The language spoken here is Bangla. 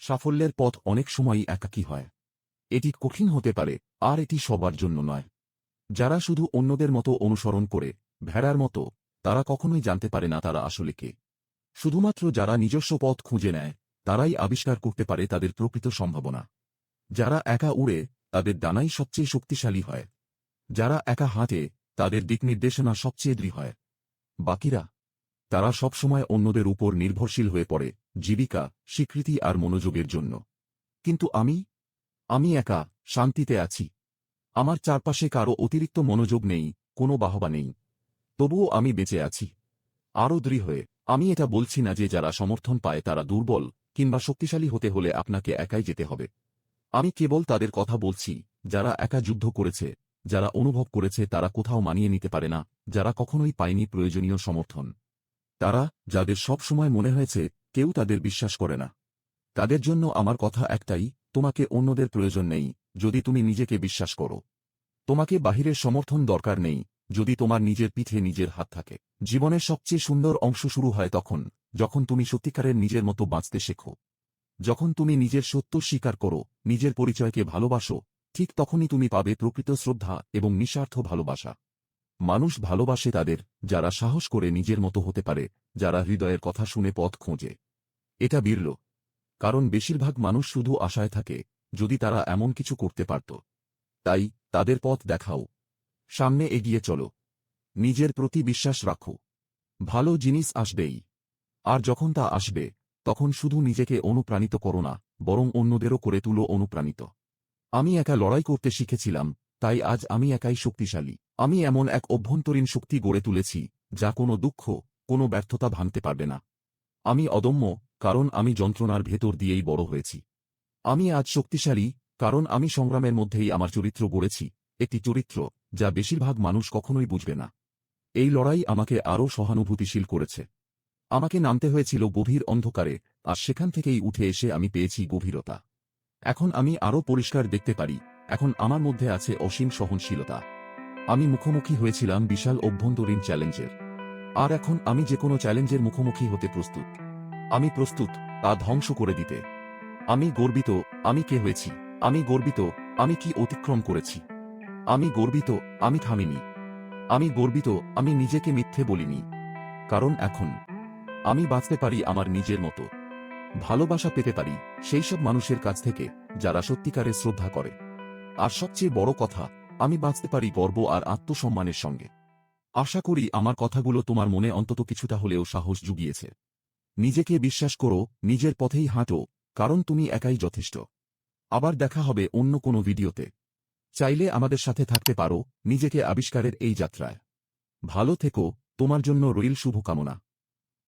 সাফল্যের পথ অনেক সময়ই একাকী হয়। এটি কঠিন হতে পারে, আর এটি সবার জন্য নয়। যারা শুধু অন্যদের মতো অনুসরণ করে, ভেড়ার মতো, তারা কখনোই জানতে পারে না তারা আসলে কে। শুধুমাত্র যারা নিজস্ব পথ খুঁজে নেয়, তারাই আবিষ্কার করতে পারে তাদের প্রকৃত সম্ভাবনা। যারা একা উড়ে, তাদের ডানাই সবচেয়ে শক্তিশালী হয়। যারা একা হাঁটে, তাদের দিক নির্দেশনা সবচেয়ে দৃঢ় হয়। বাকিরা তারা সবসময় অন্যদের উপর নির্ভরশীল হয়ে পড়ে, জীবিকা, স্বীকৃতি আর মনোযোগের জন্য। কিন্তু আমি? আমি একা, শান্তিতে আছি। আমার চারপাশে কারও অতিরিক্ত মনোযোগ নেই, কোনো বাহবা নেই। তবুও আমি বেঁচে আছি। আরও দৃঢ় হয়ে, আমি এটা বলছি না যে যারা সমর্থন পায় তারা দুর্বল, কিংবা শক্তিশালী হতে হলে আপনাকে একাই যেতে হবে। আমি কেবল তাদের কথা বলছি, যারা একা যুদ্ধ করেছে, যারা অনুভব করেছে তারা কোথাও মানিয়ে নিতে পারে না, যারা কখনোই পায়নি প্রয়োজনীয় সমর্থন। তারা, যাদের সব সময় মনে হয়েছে, কেউ তাদের বিশ্বাস করে না। তাদের জন্য আমার কথা একটাই, তোমাকে অন্যদের প্রয়োজন নেই, যদি তুমি নিজেকে বিশ্বাস করো। তোমাকে বাহিরের সমর্থন দরকার নেই, যদি তোমার নিজের পিঠে নিজের হাত থাকে। জীবনের সবচেয়ে সুন্দর অংশ শুরু হয় তখন, যখন তুমি সত্যিকারের নিজের মতো বাঁচতে শেখো। যখন তুমি নিজের সত্য স্বীকার করো, নিজের পরিচয়কে ভালোবাসো, ঠিক তখনই তুমি পাবে প্রকৃত শ্রদ্ধা এবং নিঃস্বার্থ ভালোবাসা। মানুষ ভালোবাসে তাদের, যারা সাহস করে নিজের মতো হতে পারে, যারা হৃদয়ের কথা শুনে পথ খোঁজে। এটা বিরল। কারণ বেশিরভাগ মানুষ শুধু আশায় থাকে, যদি তারা এমন কিছু করতে পারত। তাই, তাদের পথ দেখাও। সামনে এগিয়ে চলো। নিজের প্রতি বিশ্বাস রাখো। ভালো জিনিস আসবেই। আর যখন তা আসবে, তখন শুধু নিজেকে অনুপ্রাণিত করো না, বরং অন্যদেরও করে তুলো অনুপ্রাণিত। আমি একা লড়াই করতে শিখেছিলাম, তাই আজ আমি একাই শক্তিশালী। আমি এমন এক অভ্যন্তরীণ শক্তি গড়ে তুলেছি, যা কোনো দুঃখ, কোনো ব্যর্থতা ভাঙতে পারবে না। আমি অদম্য, কারণ আমি যন্ত্রণার ভেতর দিয়েই বড় হয়েছি। আমি আজ শক্তিশালী, কারণ আমি সংগ্রামের মধ্যেই আমার চরিত্র গড়েছি, একটি চরিত্র, যা বেশিরভাগ মানুষ কখনোই বুঝবে না। এই লড়াই আমাকে আরও সহানুভূতিশীল করেছে। আমাকে নামতে হয়েছিল গভীর অন্ধকারে, আর সেখান থেকেই উঠে এসে আমি পেয়েছি গভীরতা। এখন আমি আরও পরিষ্কার দেখতে পারি, এখন আমার মধ্যে আছে অসীম সহনশীলতা। আমি মুখোমুখি হয়েছিলাম বিশাল অভ্যন্তরীণ চ্যালেঞ্জের। আর এখন আমি যে কোনো চ্যালেঞ্জের মুখোমুখি হতে প্রস্তুত। আমি প্রস্তুত, তা ধ্বংস করে দিতে। আমি গর্বিত, আমি কে হয়েছি? আমি গর্বিত, আমি কি অতিক্রম করেছি? আমি গর্বিত, আমি থামিনি। আমি গর্বিত, আমি নিজেকে মিথ্যে বলিনি। কারণ এখন আমি বাঁচতে পারি আমার নিজের মতো। ভালোবাসা পেতে পারি সেই সব মানুষের কাছ থেকে যারা সত্যিকারের শ্রদ্ধা করে। আর সবচেয়ে বড় কথা আমি বাঁচতে পারি গর্ব আর আত্মসম্মানের সঙ্গে। আশা করি আমার কথাগুলো তোমার মনে অন্তত কিছুটা হলেও সাহস জুগিয়েছে। নিজেকে বিশ্বাস করো, নিজের পথেই হাঁটো, কারণ তুমি একাই যথেষ্ট। আবার দেখা হবে অন্য কোনো ভিডিওতে। চাইলে আমাদের সাথে থাকতে পারো, নিজেকে আবিষ্কারের এই যাত্রায়। ভালো থেকো, তোমার জন্য রইল শুভকামনা।